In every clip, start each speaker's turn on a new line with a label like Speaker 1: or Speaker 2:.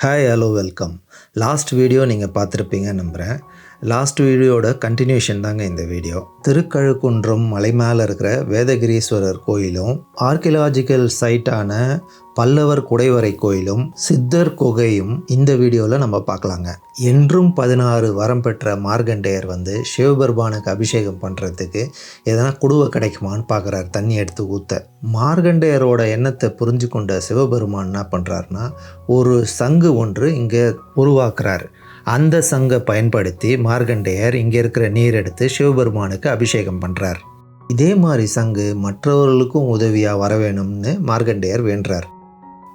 Speaker 1: Hi hello welcome last video நீங்கள் பார்த்துருப்பீங்க நம்புகிறேன் லாஸ்ட் வீடியோட கண்டினியூஷன் தாங்க இந்த வீடியோ திருக்கழுக்குன்றம் மலை மேலே இருக்கிற வேதகிரீஸ்வரர் கோயிலும் ஆர்கியலாஜிக்கல் சைட்டான பல்லவர் குடைவரை கோயிலும் சித்தர் குகையும் இந்த வீடியோவில் நம்ம பார்க்கலாங்க. என்றும் பதினாறு வரம் பெற்ற மார்கண்டேயர் வந்து சிவபெருமானுக்கு அபிஷேகம் பண்ணுறதுக்கு எதனா குடுவை கிடைக்குமான்னு பார்க்குறாரு தண்ணி எடுத்து ஊற்ற மார்கண்டேயரோட எண்ணத்தை புரிஞ்சு கொண்ட சிவபெருமான் என்ன பண்ணுறாருனா ஒரு சங்கு ஒன்று இங்கே உருவாக்குறாரு. அந்த சங்கை பயன்படுத்தி மார்கண்டேயர் இங்கே இருக்கிற நீர் எடுத்து சிவபெருமானுக்கு அபிஷேகம் பண்ணுறார் இதே மாதிரி சங்கு மற்றவர்களுக்கும் உதவியாக வர வேணும்னு மார்கண்டேயர் வேண்டுறார்.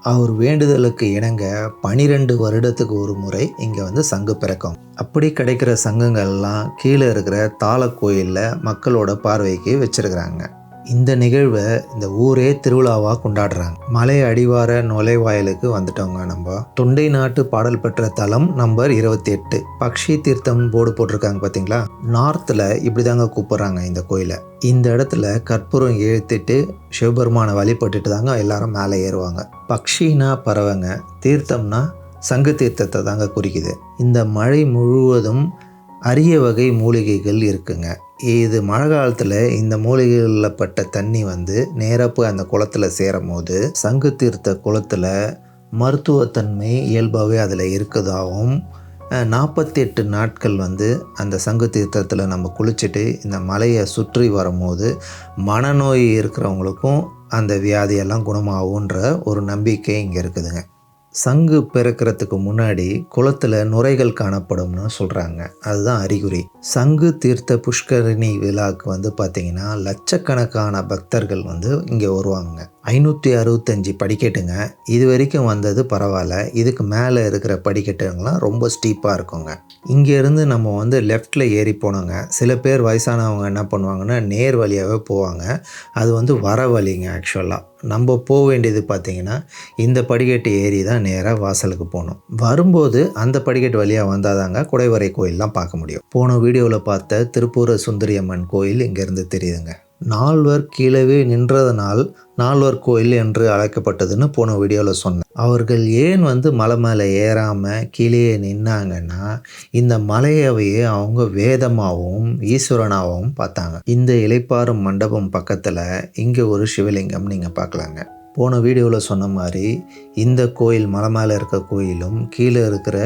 Speaker 1: அவர் வேண்டுதலுக்கு இணங்க பனிரெண்டு வருடத்துக்கு ஒரு முறை இங்கே வந்து சங்கு பிறக்கும். அப்படி கிடைக்கிற சங்கங்கள்லாம் கீழே இருக்கிற தாள கோயிலில் மக்களோட பார்வைக்கு வச்சிருக்கிறாங்க. இந்த நிகழ்வை இந்த ஊரே திருவிழாவாக கொண்டாடுறாங்க. மலை அடிவார நுழைவாயிலுக்கு வந்துட்டோங்க நம்ம. தொண்டை நாட்டு பாடல் பெற்ற தலம் நம்பர் இருபத்தி எட்டு பக்ஷி தீர்த்தம் போர்டு போட்டிருக்காங்க பார்த்தீங்களா நார்த்தில் இப்படி தாங்க கூப்பிட்றாங்க இந்த கோயிலை. இந்த இடத்துல கற்பூரம் இழுத்துட்டு சிவபெருமானை வழிபட்டுட்டு தாங்க எல்லாரும் மேலே ஏறுவாங்க. பக்ஷினா பறவைங்க தீர்த்தம்னா சங்கு தீர்த்தத்தை தாங்க குறிக்குது. இந்த மழை முழுவதும் அரிய வகை மூலிகைகள் இருக்குங்க. இது மழை காலத்தில் இந்த மூலிகைகளில் பட்ட தண்ணி வந்து நேராக போய் அந்த குளத்தில் சேரும் போது சங்கு தீர்த்த குளத்தில் மருத்துவத்தன்மை இயல்பாகவே அதில் இருக்குதாகவும் நாற்பத்தி எட்டு நாட்கள் வந்து அந்த சங்கு தீர்த்தத்தில் நம்ம குளிச்சுட்டு இந்த மலையை சுற்றி வரும்போது மனநோய் இருக்கிறவங்களுக்கும் அந்த வியாதியெல்லாம் குணமாகுன்ற ஒரு நம்பிக்கை இங்கே இருக்குதுங்க. சங்கு பிறக்கிறதுக்கு முன்னாடி குளத்தில் நுரைகள் காணப்படும்னு சொல்கிறாங்க அதுதான் அறிகுறி. சங்கு தீர்த்த புஷ்கரணி விழாக்கு வந்து பார்த்திங்கன்னா லட்சக்கணக்கான பக்தர்கள் வந்து இங்கே வருவாங்க. ஐநூற்றி அறுபத்தஞ்சி படிக்கட்டுங்க. இது வரைக்கும் வந்தது பரவாயில்ல. இதுக்கு மேலே இருக்கிற படிக்கட்டுங்களாம் ரொம்ப ஸ்டீப்பாக இருக்குங்க. இங்கேருந்து நம்ம வந்து லெஃப்டில் ஏறி போனோங்க. சில பேர் வயசானவங்க என்ன பண்ணுவாங்கன்னா நேர் வழியாகவே போவாங்க. அது வந்து வர வழிங்க ஆக்சுவலாக நம்ம போக வேண்டியது பார்த்திங்கன்னா இந்த படிக்கட்டு ஏறி தான் நேராக வாசலுக்கு போகணும். வரும்போது அந்த படிக்கட்டு வழியாக வந்தால் தாங்க குடைவரை கோயிலெலாம் பார்க்க முடியும். போன வீடியோவில் பார்த்த திருப்பூர சுந்தரியம்மன் கோயில் இங்கேருந்து தெரியுதுங்க. நால்வர் கீழவே நின்றதனால் நால்வர் கோயில் என்று அழைக்கப்பட்டதுன்னு போன வீடியோவில் சொன்னேன். அவர்கள் ஏன் வந்து மலை மேலே ஏறாமல் கீழே நின்னாங்கன்னா இந்த மலையவையே அவங்க வேதமாகவும் ஈஸ்வரனாகவும் பார்த்தாங்க. இந்த இலைப்பாறும் மண்டபம் பக்கத்தில் இங்கே ஒரு சிவலிங்கம் நீங்கள் பார்க்கலாங்க. போன வீடியோவில் சொன்ன மாதிரி இந்த கோயில் மலை மேலே இருக்க கோயிலும் கீழே இருக்கிற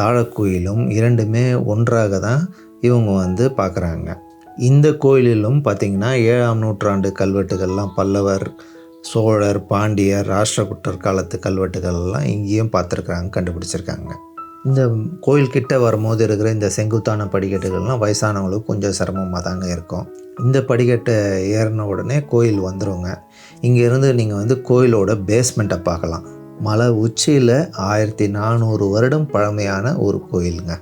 Speaker 1: தாழக்கோயிலும் இரண்டுமே ஒன்றாக தான் இவங்க வந்து பார்க்குறாங்க. இந்த கோயிலிலும் பார்த்திங்கன்னா ஏழாம் நூற்றாண்டு கல்வெட்டுகள்லாம் பல்லவர் சோழர் பாண்டியர் ராஷ்டிரகுட்டர் காலத்து கல்வெட்டுகள்லாம் இங்கேயும் பார்த்துருக்குறாங்க கண்டுபிடிச்சிருக்காங்க. இந்த கோயில் கிட்ட வரும்போது இருக்கிற இந்த செங்குத்தான படிக்கட்டுகள்லாம் வயசானவங்களுக்கு கொஞ்சம் சிரமமாக தாங்க இருக்கும். இந்த படிக்கட்டை ஏறின உடனே கோயில் வந்துடுங்க இங்கேருந்து நீங்கள் வந்து கோயிலோட பேஸ்மெண்ட்டை பார்க்கலாம். மலை உச்சியில் ஆயிரத்தி நானூறு வருடம் பழமையான ஒரு கோயிலுங்க.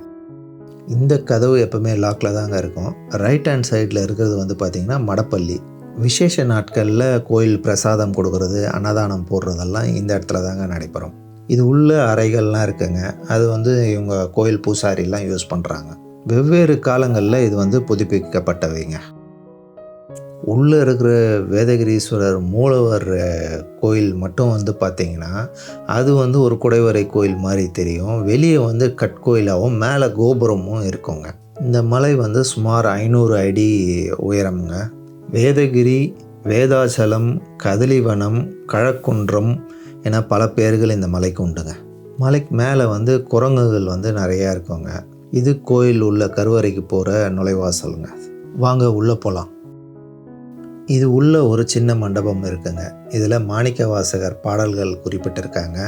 Speaker 1: இந்த கதவு எப்போவுமே லாக்கில் தாங்க இருக்கும். ரைட் ஹேண்ட் சைடில் இருக்கிறது வந்து பார்த்திங்கன்னா மடப்பள்ளி. விசேஷ நாட்களில் கோயில் பிரசாதம் கொடுக்கறது அன்னதானம் போடுறதெல்லாம் இந்த இடத்துல தாங்க நடைபெறும். இது உள்ள அறைகள்லாம் இருக்குங்க. அது வந்து இவங்க கோயில் பூசாரிலாம் யூஸ் பண்ணுறாங்க வெவ்வேறு காலங்களில் இது வந்து புதுப்பிக்கப்பட்டவைங்க. உள்ளே இருக்கிற வேதகிரீஸ்வரர் மூலவர் கோயில் மட்டும் வந்து பார்த்திங்கன்னா அது வந்து ஒரு குடைவரை கோயில் மாதிரி தெரியும். வெளியே வந்து கட்கோயிலாகவும் மேலே கோபுரமும் இருக்குங்க. இந்த மலை வந்து சுமார் ஐநூறு அடி உயரம்ங்க. வேதகிரி வேதாச்சலம் கதலிவனம் கழக்குன்றம் என பல பேர்கள் இந்த மலைக்கு உண்டுங்க. மலைக்கு மேலே வந்து குரங்குகள் வந்து நிறையா இருக்குங்க. இது கோயில் உள்ள கருவறைக்கு போகிற நுழைவாசலுங்க. வாங்க உள்ளே போகலாம். இது உள்ள ஒரு சின்ன மண்டபம் இருக்குங்க. இதில் மாணிக்க வாசகர் பாடல்கள் குறிப்பிட்டிருக்காங்க.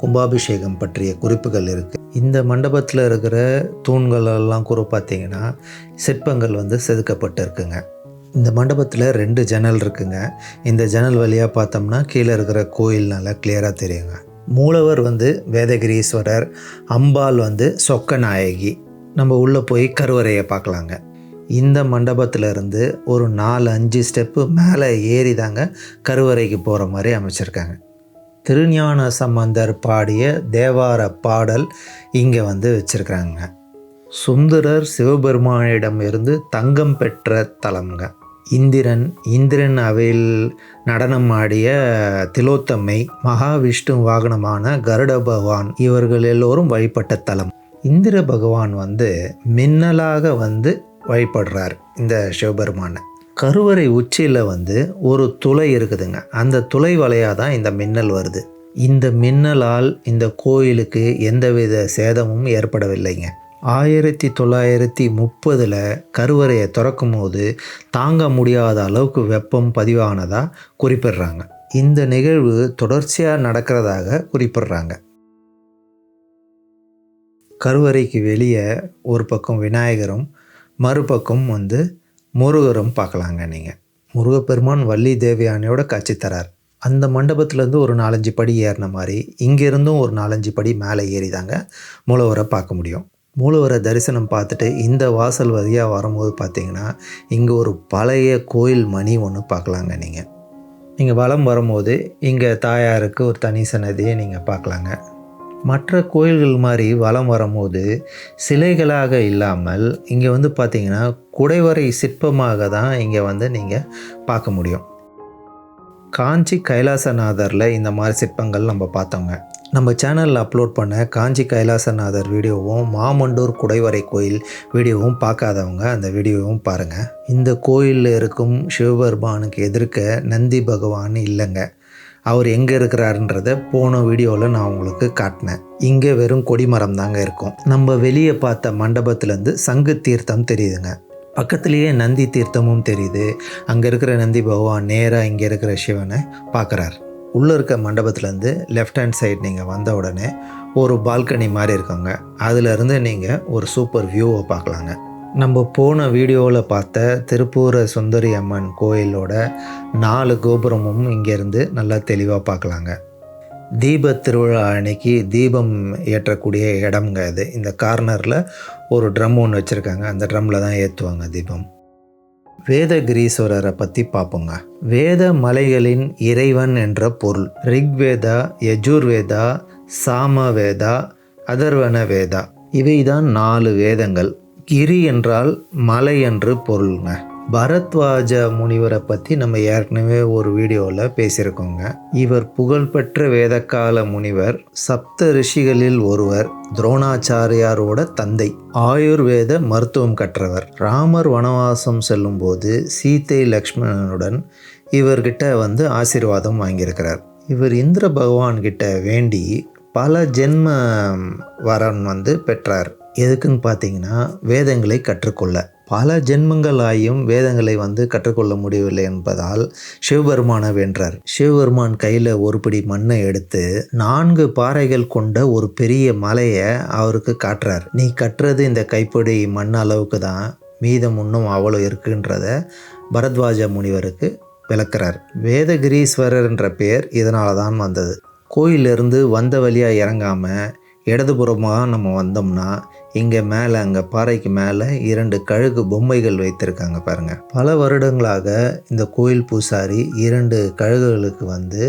Speaker 1: கும்பாபிஷேகம் பற்றிய குறிப்புகள் இருக்குது இந்த மண்டபத்தில் இருக்கிற தூண்கள் எல்லாம் கூட பார்த்தீங்கன்னா சிற்பங்கள் வந்து செதுக்கப்பட்டு இருக்குங்க. இந்த மண்டபத்தில் ரெண்டு ஜன்னல் இருக்குங்க. இந்த ஜன்னல் வழியாக பார்த்தோம்னா கீழே இருக்கிற கோயில் நல்லா கிளியராக தெரியுங்க. மூலவர் வந்து வேதகிரீஸ்வரர் அம்பாள் வந்து சொக்க நாயகி நம்ம உள்ளே போய் கருவறையை பார்க்கலாங்க. இந்த மண்டபத்திலிருந்து ஒரு நாலு அஞ்சு ஸ்டெப்பு மேலே ஏறி தாங்க கருவறைக்கு போகிற மாதிரி அமைச்சிருக்காங்க. திருஞான சம்பந்தர் பாடிய தேவார பாடல் இங்கே வந்து வச்சுருக்காங்க. சுந்தரர் சிவபெருமானிடம் இருந்து தங்கம் பெற்ற தலம்ங்க. இந்திரன் இந்திரன் அவையில் நடனம் ஆடிய திலோத்தமை மகாவிஷ்ணு வாகனமான கருட பகவான் இவர்கள் எல்லோரும் வழிபட்ட தலம். இந்திர பகவான் வந்து மின்னலாக வந்து வழிபடுறார் இந்த சிவபெருமானை. கருவறை உச்சியில் வந்து ஒரு துளை இருக்குதுங்க. அந்த துளை வலையாக தான் இந்த மின்னல் வருது. இந்த மின்னலால் இந்த கோயிலுக்கு எந்தவித சேதமும் ஏற்படவில்லைங்க. ஆயிரத்தி தொள்ளாயிரத்தி முப்பதில் கருவறையை திறக்கும் போது தாங்க முடியாத அளவுக்கு வெப்பம் பதிவானதாக குறிப்பிடுறாங்க. இந்த நிகழ்வு தொடர்ச்சியாக நடக்கிறதாக குறிப்பிடுறாங்க. கருவறைக்கு வெளியே ஒரு பக்கம் விநாயகரும் மறுபக்கம் வந்து முருகரும் பார்க்கலாங்க நீங்கள் முருகப்பெருமான் வள்ளி தேவியானையோட காட்சி தரார். அந்த மண்டபத்துலேருந்து ஒரு நாலஞ்சு படி ஏறின மாதிரி இங்கேருந்தும் ஒரு நாலஞ்சு படி மேலே ஏறி தாங்க மூலவரை பார்க்க முடியும். மூலவரை தரிசனம் பார்த்துட்டு இந்த வாசல் வழியாக வரும்போது பார்த்தீங்கன்னா இங்கே ஒரு பழைய கோயில் மணி ஒன்று பார்க்கலாங்க நீங்கள் நீங்கள் வலம் வரும்போது இங்கே தாயாருக்கு ஒரு தனி சன்னதியை நீங்கள் பார்க்கலாங்க. மற்ற கோயில்கள் மாதிரி வலம் வரும்போது சிலைகளாக இல்லாமல் இங்கே வந்து பார்த்திங்கன்னா குடைவரை சிற்பமாக தான் இங்கே வந்து நீங்கள் பார்க்க முடியும். காஞ்சி கைலாசநாதரில் இந்த மாதிரி சிற்பங்கள் நம்ம பார்த்தோங்க. நம்ம சேனலில் அப்லோட் பண்ண காஞ்சி கைலாசநாதர் வீடியோவும் மாமண்டூர் குடைவரை கோயில் வீடியோவும் பார்க்காதவங்க அந்த வீடியோவும் பாருங்கள் இந்த கோயிலில் இருக்கும் சிவபெருமானுக்கு எதிர்க்க நந்தி பகவான் இல்லைங்க. அவர் எங்கே இருக்கிறாருன்றத போன வீடியோவில் நான் உங்களுக்கு காட்டினேன். இங்கே வெறும் கொடிமரம் தாங்க இருக்கும். நம்ம வெளியே பார்த்த மண்டபத்துலேருந்து சங்கு தீர்த்தம் தெரியுதுங்க. பக்கத்துலேயே நந்தி தீர்த்தமும் தெரியுது. அங்கே இருக்கிற நந்தி பகவான் நேராக இங்கே இருக்கிற சிவனை பார்க்குறார். உள்ளே இருக்க மண்டபத்துலேருந்து லெஃப்ட் ஹேண்ட் சைடு நீங்கள் வந்த உடனே ஒரு பால்கனி மாதிரி இருக்குங்க. அதுலேருந்து நீங்கள் ஒரு சூப்பர் வியூவை பார்க்கலாங்க. நம்ம போன வீடியோவில் பார்த்த திருப்பூர சுந்தரி அம்மன் கோயிலோட நாலு கோபுரமும் இங்கேருந்து நல்லா தெளிவாக பார்க்கலாங்க. தீப திருவிழா அன்னைக்கு தீபம் ஏற்றக்கூடிய இடம்ங்க இது இந்த கார்னரில் ஒரு ட்ரம் ஒன்று வச்சுருக்காங்க. அந்த ட்ரம்மில் தான் ஏற்றுவாங்க தீபம். வேதகிரீஸ்வரரை பற்றி பார்ப்போங்க. வேத மலைகளின் இறைவன் என்ற பொருள். ரிக்வேதா யஜுர்வேதா சாமவேதா அதர்வன வேதா இவை தான் நாலு வேதங்கள். கிரி என்றால் மலை என்று பொருளுங்க. பரத்வாஜ முனிவரை பற்றி நம்ம ஏற்கனவே ஒரு வீடியோவில் பேசியிருக்கோங்க. இவர் புகழ்பெற்ற வேதக்கால முனிவர் சப்த ரிஷிகளில் ஒருவர் துரோணாச்சாரியாரோட தந்தை ஆயுர்வேத மருத்துவம் கற்றவர். ராமர் வனவாசம் செல்லும்போது சீதை லக்ஷ்மணனுடன் இவர்கிட்ட வந்து ஆசீர்வாதம் வாங்கியிருக்கிறார். இவர் இந்திர பகவான்கிட்ட வேண்டி பல ஜென்ம வரன் வந்து பெற்றார். எதுக்குன்னு பார்த்தீங்கன்னா வேதங்களை கற்றுக்கொள்ள. பல ஜென்மங்களாயும் வேதங்களை வந்து கற்றுக்கொள்ள முடியவில்லை என்பதால் சிவபெருமானை வென்றார். சிவபெருமான் கையில் ஒரு பிடி மண்ணை எடுத்து நான்கு பாறைகள் கொண்ட ஒரு பெரிய மலையை அவருக்கு காட்டுறார். நீ கட்டுறது இந்த கைப்பிடி மண் அளவுக்கு தான் மீதம் இன்னும் அவ்வளோ இருக்குன்றத பரத்வாஜ முனிவருக்கு விளக்குறார். வேதகிரீஸ்வரர் என்ற பெயர் இதனால தான் வந்தது. கோயிலிருந்து வந்த வழியாக இறங்காமல் இடதுபுறமாக நம்ம வந்தோம்னா இங்கே மேலே அங்கே பாறைக்கு மேலே இரண்டு கழுகு பொம்மைகள் வைத்திருக்காங்க பாருங்கள் பல வருடங்களாக இந்த கோயில் பூசாரி இரண்டு கழுகுகளுக்கு வந்து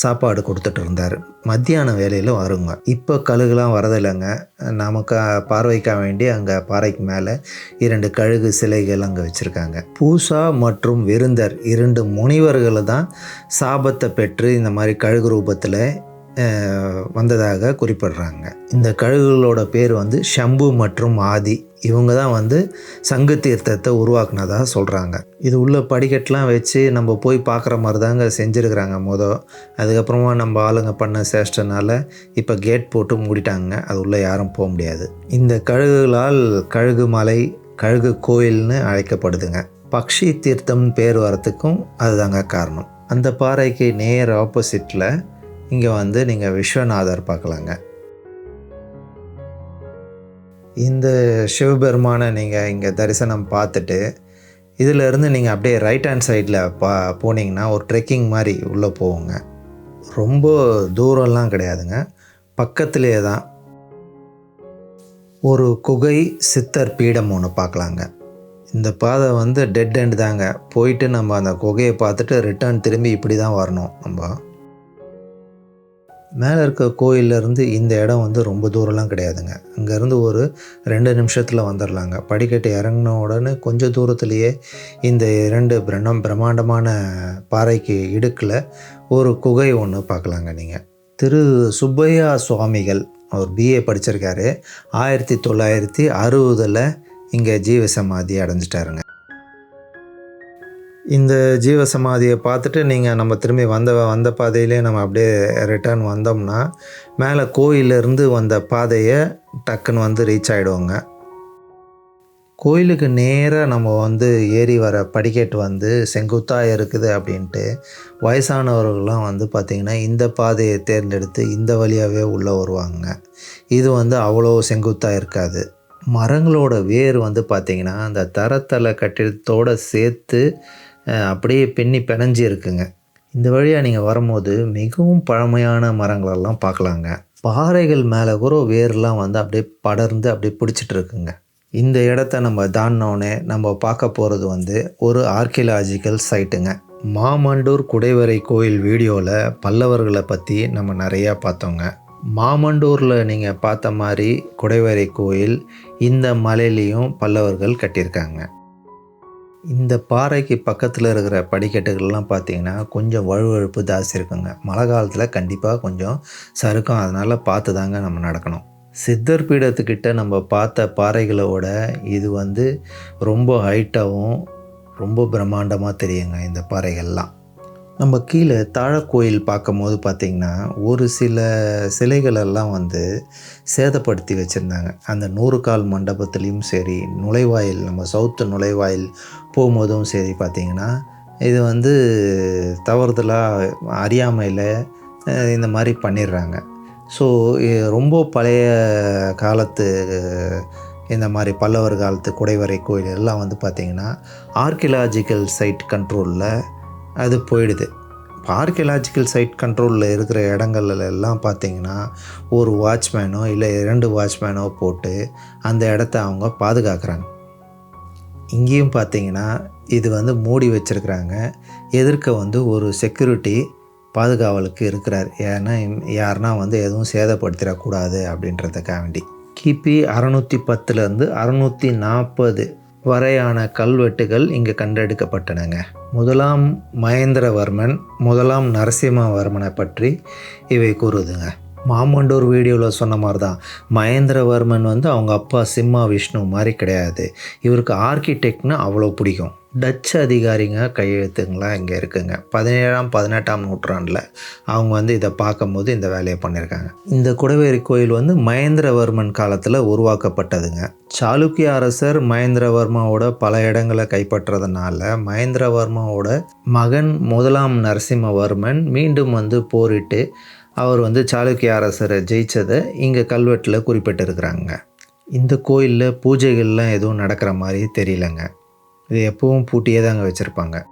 Speaker 1: சாப்பாடு கொடுத்துட்டு இருந்தார். மத்தியான வேலையில் வருங்க. இப்போ கழுகுலாம் வரதில்லைங்க. நமக்கு பார்வைக்காக வேண்டி அங்கே பாறைக்கு மேலே இரண்டு கழுகு சிலைகள் அங்கே வச்சுருக்காங்க. பூசா மற்றும் விருந்தர் இரண்டு முனிவர்களை தான் சாபத்தை பெற்று இந்த மாதிரி கழுகு ரூபத்தில் வந்ததாக குறிப்பிடுறாங்க. இந்த கழுகுகளோட பேர் வந்து ஷம்பு மற்றும் ஆதி. இவங்க தான் வந்து சங்கு தீர்த்தத்தை உருவாக்குனதாக சொல்கிறாங்க இது உள்ள படிக்கட்டெலாம் வச்சு நம்ம போய் பார்க்குற மாதிரி தாங்க செஞ்சுருக்குறாங்க மொதல் அதுக்கப்புறமா நம்ம ஆளுங்க பண்ண சேஷ்டனால இப்போ கேட் போட்டு மூடிட்டாங்க. அது உள்ளே யாரும் போக முடியாது. இந்த கழுகுகளால் கழுகு மலை கழுகு கோயில்னு அழைக்கப்படுதுங்க. பக்ஷி தீர்த்தம் பேர் வரத்துக்கும் அதுதாங்க காரணம். அந்த பாறைக்கு நேர் ஆப்போசிட்டில் இங்கே வந்து நீங்கள் விஸ்வநாதர் பார்க்கலாங்க. இந்த சிவபெருமானை நீங்கள் இங்கே தரிசனம் பார்த்துட்டு இதிலேருந்து நீங்கள் அப்படியே ரைட் ஹேண்ட் சைடில் பா போனீங்கன்னா ஒரு ட்ரெக்கிங் மாதிரி உள்ளே போவோங்க. ரொம்ப தூரம்லாம் கிடையாதுங்க. பக்கத்துலேயே தான் ஒரு குகை சித்தர் பீடம் ஒன்று பார்க்கலாங்க. இந்த பாதை வந்து டெட் எண்டு தாங்க. போயிட்டு நம்ம அந்த குகையை பார்த்துட்டு ரிட்டர்ன் திரும்பி இப்படி தான் வரணும் நம்ம. மேலே இருக்க கோயிலேருந்து இந்த இடம் வந்து ரொம்ப தூரம்லாம் கிடையாதுங்க. அங்கேருந்து ஒரு ரெண்டு நிமிஷத்தில் வந்துடலாங்க படிக்கட்டு இறங்கின உடனே கொஞ்சம் தூரத்துலேயே இந்த இரண்டு பிரம்ம பிரம்மாண்டமான பாறைக்கு இடுக்கில் ஒரு குகை ஒன்று பார்க்கலாங்க நீங்கள் திரு சுப்பையா சுவாமிகள் அவர் பிஏ படிச்சிருக்காரு. ஆயிரத்தி தொள்ளாயிரத்தி அறுபதில் இங்கே ஜீவசமாதி அடைஞ்சிட்டாருங்க. இந்த ஜீவசமாதியை பார்த்துட்டு நீங்கள் நம்ம திரும்பி வந்த வந்த பாதையிலே நம்ம அப்படியே ரிட்டர்ன் வந்தோம்னா மேலே கோயிலிருந்து வந்த பாதையை டக்குன்னு வந்து ரீச் ஆகிடுவோங்க கோயிலுக்கு நேராக நம்ம வந்து ஏறி வர படிக்கட்டு வந்து செங்குத்தாக இருக்குது அப்படின்ட்டு வயசானவர்கள்லாம் வந்து பார்த்திங்கன்னா இந்த பாதையை தேர்ந்தெடுத்து இந்த வழியாகவே உள்ளே வருவாங்க. இது வந்து அவ்வளோ செங்குத்தாக இருக்காது. மரங்களோட வேர் வந்து பார்த்திங்கன்னா அந்த தரத்தலை கட்டிடத்தோடு சேர்த்து அப்படியே பின்னி பிணைஞ்சு இருக்குங்க. இந்த வழியாக நீங்கள் வரும்போது மிகவும் பழமையான மரங்களெல்லாம் பார்க்கலாங்க. பாறைகள் மேலே கூட வேர்லாம் வந்து அப்படியே படர்ந்து அப்படியே பிடிச்சிட்டு இருக்குங்க. இந்த இடத்த நம்ம தாண்டினோடனே நம்ம பார்க்க போகிறது வந்து ஒரு ஆர்கியலாஜிக்கல் சைட்டுங்க மாமண்டூர் குடைவரை கோயில் வீடியோவில் பல்லவர்களை பற்றி நம்ம நிறையா பார்த்தோங்க. மாமண்டூரில் நீங்கள் பார்த்த மாதிரி குடைவரை கோயில் இந்த மலையிலையும் பல்லவர்கள் கட்டியிருக்காங்க. இந்த பாறைக்கு பக்கத்தில் இருக்கிற படிக்கட்டுகள்லாம் பார்த்தீங்கன்னா கொஞ்சம் வழுவழுப்பு ஜாஸ்தி இருக்குங்க. மழை காலத்தில் கண்டிப்பாக கொஞ்சம் சறுக்கும். அதனால் பார்த்து தாங்க நம்ம நடக்கணும். சித்தர் பீடத்துக்கிட்ட நம்ம பார்த்த பாறைகளோட இது வந்து ரொம்ப ஹைட்டாகவும் ரொம்ப பிரம்மாண்டமாக தெரியுங்க இந்த பாறைகள்லாம். நம்ம கீழே தாழக்கோயில் பார்க்கும்போது பார்த்திங்கன்னா ஒரு சில சிலைகளெல்லாம் வந்து சேதப்படுத்தி வச்சுருந்தாங்க. அந்த நூறு கால் மண்டபத்துலேயும் சரி நுழைவாயில் நம்ம சவுத்து நுழைவாயில் போகும்போதும் சரி பார்த்திங்கன்னா இது வந்து தவறுதலாக அறியாமையில் இந்த மாதிரி பண்ணிடுறாங்க. ஸோ ரொம்ப பழைய காலத்து இந்த மாதிரி பல்லவர் காலத்து குடைவரை கோயில் எல்லாம் வந்து பார்த்திங்கன்னா ஆர்கியலாஜிக்கல் சைட் கண்ட்ரோலில் அது போயிடுது. இப்போ ஆர்கியலாஜிக்கல் சைட் கண்ட்ரோலில் இருக்கிற இடங்கள்ல எல்லாம் பார்த்தீங்கன்னா ஒரு வாட்ச்மேனோ இல்லை இரண்டு வாட்ச்மேனோ போட்டு அந்த இடத்த அவங்க பாதுகாக்கிறாங்க. இங்கேயும் பார்த்தீங்கன்னா இது வந்து மூடி வச்சுருக்குறாங்க. எதிர்க்க வந்து ஒரு செக்யூரிட்டி பாதுகாவலுக்கு இருக்கிறார். ஏன்னா யாருனா வந்து எதுவும் சேதப்படுத்திடக்கூடாது அப்படின்றதுக்காக வேண்டி கிபி அறநூற்றி பத்துலேருந்து அறநூற்றி நாற்பது வரையான கல்வெட்டுகள் இங்கே கண்டெடுக்கப்பட்டனங்க. முதலாம் மகேந்திரவர்மன் முதலாம் நரசிம்மவர்மனை பற்றி இவை கூறுதுங்க. மாமண்டூர் வீடியோவில் சொன்ன மாதிரி தான் மகேந்திரவர்மன் வந்து அவங்க அப்பா சிம்மா விஷ்ணு மாதிரி கிடையாது. இவருக்கு ஆர்கிடெக்ட்னு அவ்வளோ பிடிக்கும். டச் அதிகாரிங்க கையெழுத்துங்களாம் இங்கே இருக்குங்க. பதினேழாம் பதினெட்டாம் நூற்றாண்டில் அவங்க வந்து இதை பார்க்கும்போது இந்த வேலையை பண்ணியிருக்காங்க. இந்த குடவேரி கோயில் வந்து மகேந்திரவர்மன் காலத்தில் உருவாக்கப்பட்டதுங்க. சாளுக்கிய அரசர் மகேந்திரவர்மாவோட பல இடங்களை கைப்பற்றதுனால மகேந்திரவர்மாவோட மகன் முதலாம் நரசிம்மவர்மன் மீண்டும் வந்து போரிட்டு அவர் வந்து சாளுக்கிய அரசரை ஜெயிச்சதை இங்கே கல்வெட்டில் குறிப்பிட்டிருக்கிறாங்க. இந்த கோயிலில் பூஜைகள்லாம் எதுவும் நடக்கிற மாதிரி தெரியலங்க. இது எப்பவும் பூட்டியே தாங்க வச்சுருப்பாங்க.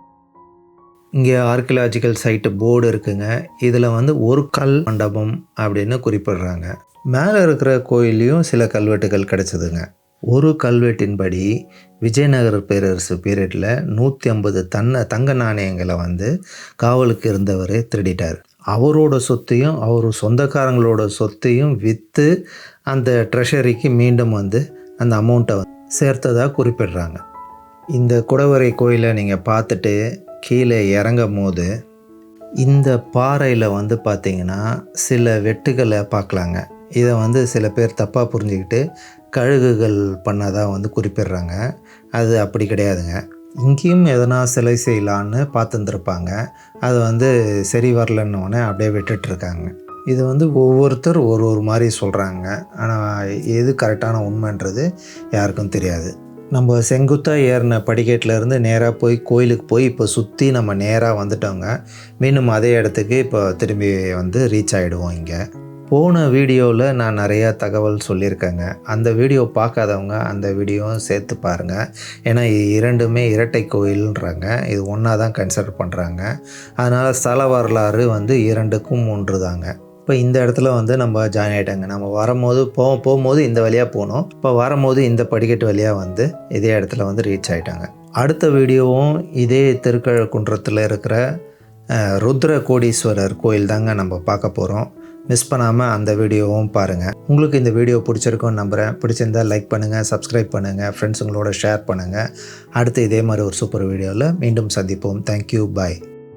Speaker 1: இங்கே ஆர்கியலாஜிக்கல் சைட்டு போர்டு இருக்குங்க. இதில் வந்து ஒரு கல் மண்டபம் அப்படின்னு குறிப்பிடுறாங்க. மேலே இருக்கிற கோயில்லையும் சில கல்வெட்டுகள் கிடச்சிதுங்க. ஒரு கல்வெட்டின்படி விஜயநகர பேரரசு பீரியடில் நூற்றி ஐம்பது தன்ன தங்க நாணயங்களை வந்து காவலுக்கு இருந்தவர் திருடிட்டார். அவரோட சொத்தையும் அவர் சொந்தக்காரங்களோட சொத்தையும் விற்று அந்த ட்ரெஷரிக்கு மீண்டும் வந்து அந்த அமௌண்ட்டை சேர்த்ததாக குறிப்பிடுறாங்க. இந்த குடவரை கோயிலை நீங்கள் பார்த்துட்டு கீழே இறங்கும் போது இந்த பாறையில் வந்து பார்த்தீங்கன்னா சில வெட்டுகளை பார்க்கலாங்க. இதை வந்து சில பேர் தப்பாக புரிஞ்சுக்கிட்டு கழுகுகள் பண்ணதாக வந்து குறிப்பிடுறாங்க. அது அப்படி கிடையாதுங்க. இங்கேயும் எதனா சிலை செய்யலான்னு பார்த்துருந்துருப்பாங்க. அது வந்து சரி வரலன்னொடனே அப்படியே விட்டுட்ருக்காங்க. இது வந்து ஒவ்வொருத்தர் ஒரு ஒரு மாதிரி சொல்கிறாங்க ஆனால் எது கரெக்டான உண்மைன்றது யாருக்கும் தெரியாது. நம்ம செங்குத்தாக ஏறின படிக்கட்டில் இருந்து நேராக போய் கோயிலுக்கு போய் இப்போ சுற்றி நம்ம நேராக வந்துட்டோங்க. மீண்டும் அதே இடத்துக்கு இப்போ திரும்பி வந்து ரீச் ஆகிடுவோம் இங்கே. போன வீடியோவில் நான் நிறையா தகவல் சொல்லியிருக்கேங்க. அந்த வீடியோ பார்க்காதவங்க அந்த வீடியோவும் சேர்த்து பாருங்கள் ஏன்னா இது இரண்டுமே இரட்டை கோயில்ன்றாங்க. இது ஒன்றா தான் கன்சிடர் பண்ணுறாங்க அதனால் ஸ்தல வரலாறு வந்து இரண்டுக்கும் ஒன்று தாங்க. இப்போ இந்த இடத்துல வந்து நம்ம ஜாயின் ஆகிட்டாங்க நம்ம வரும்போது போ போகும்போது இந்த வழியாக போனோம். இப்போ வரும்போது இந்த படிக்கட்டு வழியாக வந்து இதே இடத்துல வந்து ரீச் ஆகிட்டாங்க அடுத்த வீடியோவும் இதே திருக்கழக்குன்றத்தில் இருக்கிற ருத்ர கோடீஸ்வரர் கோயில் தாங்க நம்ம பார்க்க போகிறோம் மிஸ் பண்ணாமல் அந்த வீடியோவும் பாருங்கள் உங்களுக்கு இந்த வீடியோ பிடிச்சிருக்கும்னு நம்புகிறேன் பிடிச்சிருந்தா லைக் பண்ணுங்கள் சப்ஸ்கிரைப் பண்ணுங்கள் ஃப்ரெண்ட்ஸுங்களோட ஷேர் பண்ணுங்கள் அடுத்து இதே மாதிரி ஒரு சூப்பர் வீடியோவில் மீண்டும் சந்திப்போம். Thank you bye